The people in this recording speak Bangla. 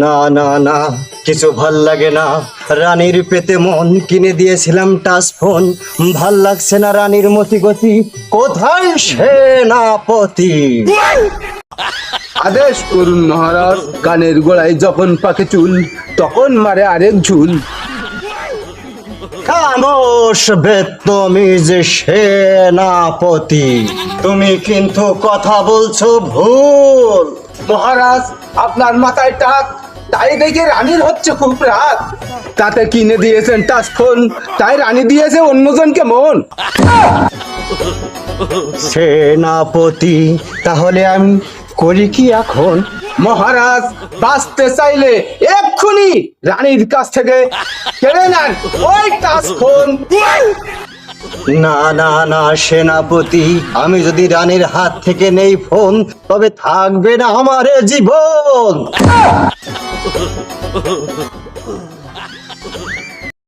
না না না কিছু ভালো লাগে না। রানীর পেতে মন কিনে দিয়েছিলাম টাচ ফোন। ভালো লাগছে না রানীর মতি গতি কোথায় সেনাপতি আদেশ করুন মহারাজ কানের গোড়ায় যখন পাকে চুল তখন মারে আরেক ঝুল। খামোশ বেতমি যে সেনাপতি তুমি কিন্তু কথা বলছো ভুল। মহারাজ আপনার মাথায় টাক তাই দেখে রানীর হচ্ছে খুব রাত তাতে কিনে দিয়েছেন টাচ ফোন তাই রানী দিয়েছে অন্যজনকে মন। সেনাপতি তাহলে আমি করি কি এখন? মহারাজ বাঁচতে চাইলে এক্ষুনি রানীর কাছ থেকে কেড়ে নেন। ওই টাচ ফোন না না না, সেনাপতি, আমি যদি রানীর হাত থেকে নেই ফোন, তবে থাকবে না আমার জীবন।